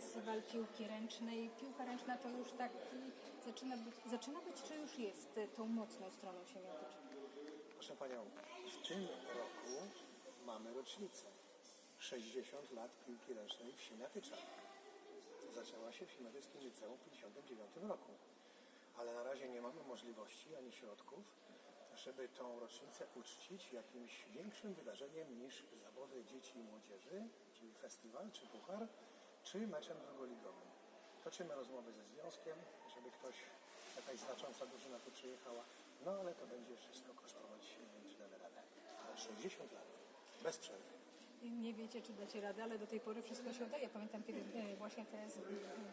festiwal piłki ręcznej. Piłka ręczna to już taki zaczyna być, zaczyna być czy już jest e, tą mocną stroną siemiatyczną? Proszę Panią, w tym roku mamy rocznicę. 60 lat piłki ręcznej w Siemiatyczach. Zaczęła się w Siemiatyckim Liceum w 1959 roku. Ale na razie nie mamy możliwości ani środków, żeby tą rocznicę uczcić jakimś większym wydarzeniem niż zawody dzieci i młodzieży, czyli festiwal, czy puchar, czy meczem drugoligowym. Toczymy rozmowy ze związkiem, żeby ktoś, jakaś znacząca drużyna tu przyjechała, no ale to będzie wszystko kosztować, nie wiem czy damy radę. Ale 60 lat, bez przerwy. Nie wiecie, czy dacie radę, ale do tej pory wszystko się udaje. Pamiętam, kiedy e, właśnie TS,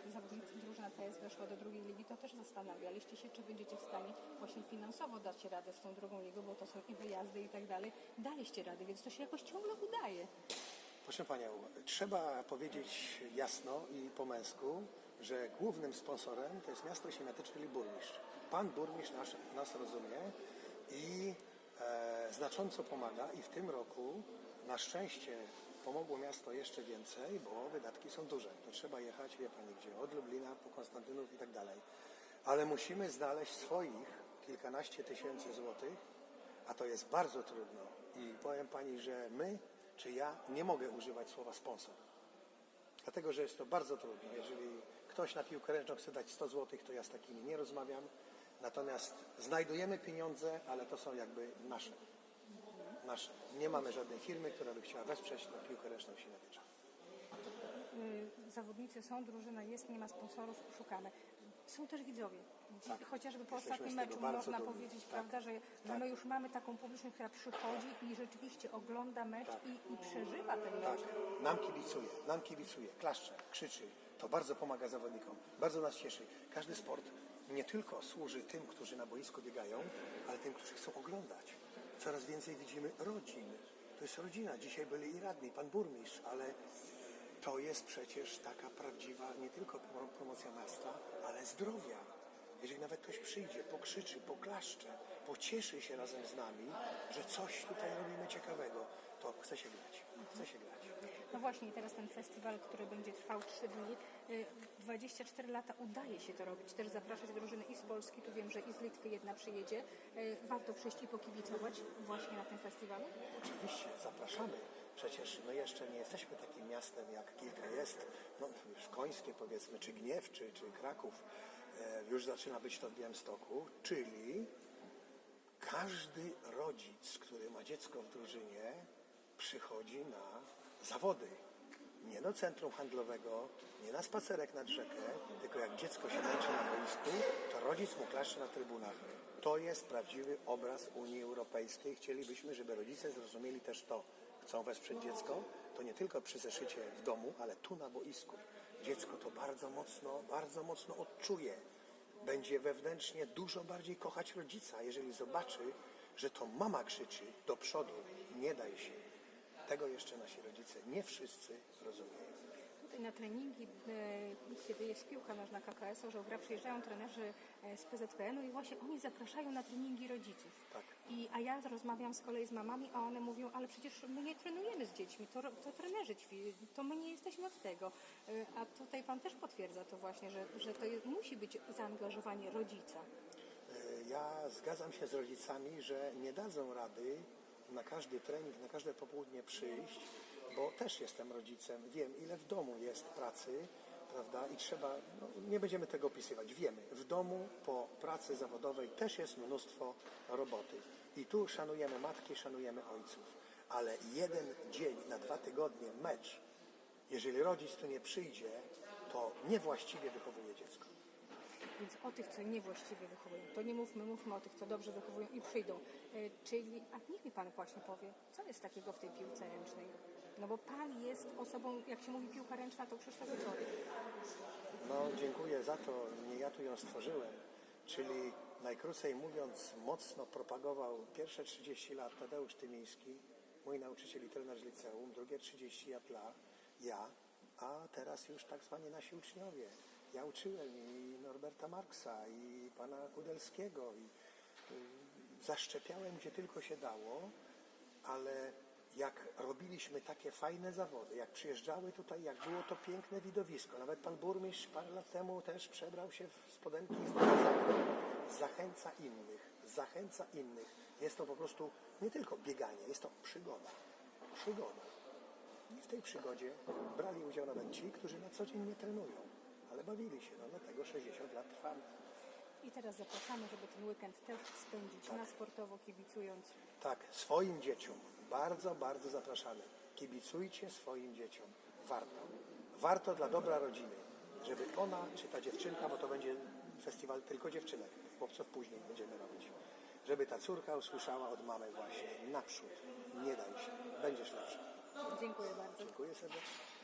e, zawodnicy, drużyna TS weszła do drugiej ligi, to też zastanawialiście się, czy będziecie w stanie właśnie finansowo dać radę z tą drugą ligą, bo to są i wyjazdy i tak dalej. Daliście radę, więc to się jakoś ciągle udaje. Proszę Panią, trzeba powiedzieć jasno i po męsku, że głównym sponsorem to jest miasto Siemiatyczne, czyli burmistrz. Pan burmistrz nas, nas rozumie i e, znacząco pomaga i w tym roku na szczęście pomogło miasto jeszcze więcej, bo wydatki są duże. To trzeba jechać, wie Pani gdzie, od Lublina po Konstantynów i tak dalej. Ale musimy znaleźć swoich kilkanaście tysięcy złotych, a to jest bardzo trudno. I powiem Pani, że my, czy ja, nie mogę używać słowa sponsor. Dlatego, że jest to bardzo trudno. Jeżeli ktoś na piłkę ręczną chce dać 100 zł, to ja z takimi nie rozmawiam. Natomiast znajdujemy pieniądze, ale to są jakby nasze. Nasze. Nie mamy żadnej firmy, która by chciała wesprzeć tę piłkę ręczną Siemiatyczach. Y, zawodnicy są, drużyna jest, nie ma sponsorów, szukamy. Są też widzowie. Tak. Chociażby po Jesteśmy ostatnim meczu można dumni. powiedzieć, Tak. prawda, że, że Tak. my już mamy taką publiczność, która przychodzi i rzeczywiście ogląda mecz i, i przeżywa ten Tak, mecz. nam kibicuje, nam kibicuje, klaszcze, krzyczy. To bardzo pomaga zawodnikom, bardzo nas cieszy. Każdy sport nie tylko służy tym, którzy na boisku biegają, ale tym, którzy chcą oglądać. Coraz więcej widzimy rodzin. To jest rodzina. Dzisiaj byli i radni, pan burmistrz, ale to jest przecież taka prawdziwa nie tylko pro- promocja miasta, ale zdrowia. Jeżeli nawet ktoś przyjdzie, pokrzyczy, poklaszcze, pocieszy się razem z nami, że coś tutaj robimy ciekawego, to chce się grać. Chce się grać. No właśnie, teraz ten festiwal, który będzie trwał 3 dni, y, 24 lata udaje się to robić. Też zapraszać drużyny i z Polski, tu wiem, że i z Litwy jedna przyjedzie. Y, Warto przyjść i pokibicować właśnie na tym festiwalu. Oczywiście, zapraszamy. Przecież my jeszcze nie jesteśmy takim miastem, jak kilka jest. No, już Końskie powiedzmy, czy Gniew, czy, czy Kraków. E, już zaczyna być to w Białymstoku, czyli każdy rodzic, który ma dziecko w drużynie, przychodzi na zawody. Nie do centrum handlowego, nie na spacerek nad rzekę, tylko jak dziecko się męczy na boisku, to rodzic mu klaszcze na trybunach. To jest prawdziwy obraz Unii Europejskiej. Chcielibyśmy, żeby rodzice zrozumieli też to. Chcą wesprzeć dziecko, to nie tylko przy zeszycie w domu, ale tu na boisku. Dziecko to bardzo mocno, bardzo mocno odczuje będzie wewnętrznie dużo bardziej kochać rodzica, jeżeli zobaczy, że to mama krzyczy do przodu, nie daj się. Tego jeszcze nasi rodzice nie wszyscy rozumieją. Tutaj na treningi, e, kiedy jest piłka nożna KKS, że gra przyjeżdżają trenerzy z PZPN-u i właśnie oni zapraszają na treningi rodziców. Tak. I, a ja rozmawiam z kolei z mamami, a one mówią, ale przecież my nie trenujemy z dziećmi, to, to trenerzy ćwi, to my nie jesteśmy od tego. E, A tutaj pan też potwierdza to właśnie, że, że to jest, musi być zaangażowanie rodzica. E, Ja zgadzam się z rodzicami, że nie dadzą rady na każdy trening, na każde popołudnie przyjść, bo też jestem rodzicem, wiem ile w domu jest pracy, prawda, i trzeba, no, nie będziemy tego opisywać, wiemy, w domu po pracy zawodowej też jest mnóstwo roboty i tu szanujemy matki, szanujemy ojców, ale jeden dzień na dwa tygodnie mecz, jeżeli rodzic tu nie przyjdzie, to niewłaściwie wychowuje dziecko. Więc o tych, co niewłaściwie wychowują, to nie mówmy, mówmy o tych, co dobrze wychowują i przyjdą. E, Czyli, a niech mi Pan właśnie powie, co jest takiego w tej piłce ręcznej? No bo Pan jest osobą, jak się mówi piłka ręczna, to Krzysztof Wieczorek. No, dziękuję za to. Nie ja tu ją stworzyłem. Czyli najkrócej mówiąc, mocno propagował pierwsze 30 lat Tadeusz Tymiński, mój nauczyciel i trener z liceum, drugie 30 lat la, ja, a teraz już tak zwani nasi uczniowie. Ja uczyłem i Norberta Marksa, i pana Kudelskiego, i y, zaszczepiałem gdzie tylko się dało, ale jak robiliśmy takie fajne zawody, jak przyjeżdżały tutaj, jak było to piękne widowisko. Nawet pan burmistrz parę lat temu też przebrał się w spodenki nawiązaniem. Zachęca innych, zachęca innych. Jest to po prostu nie tylko bieganie, jest to przygoda. Przygoda. I w tej przygodzie brali udział nawet ci, którzy na co dzień nie trenują, ale bawili się. No dlatego 60 lat trwamy. I teraz zapraszamy, żeby ten weekend też spędzić na sportowo, kibicując. Tak, swoim dzieciom. Bardzo, bardzo zapraszamy. Kibicujcie swoim dzieciom. Warto. Warto dla dobra rodziny, żeby ona, czy ta dziewczynka, bo to będzie festiwal tylko dziewczynek, chłopców później będziemy robić, żeby ta córka usłyszała od mamy właśnie naprzód, nie daj się, będziesz lepsza. Dziękuję bardzo. Dziękuję serdecznie.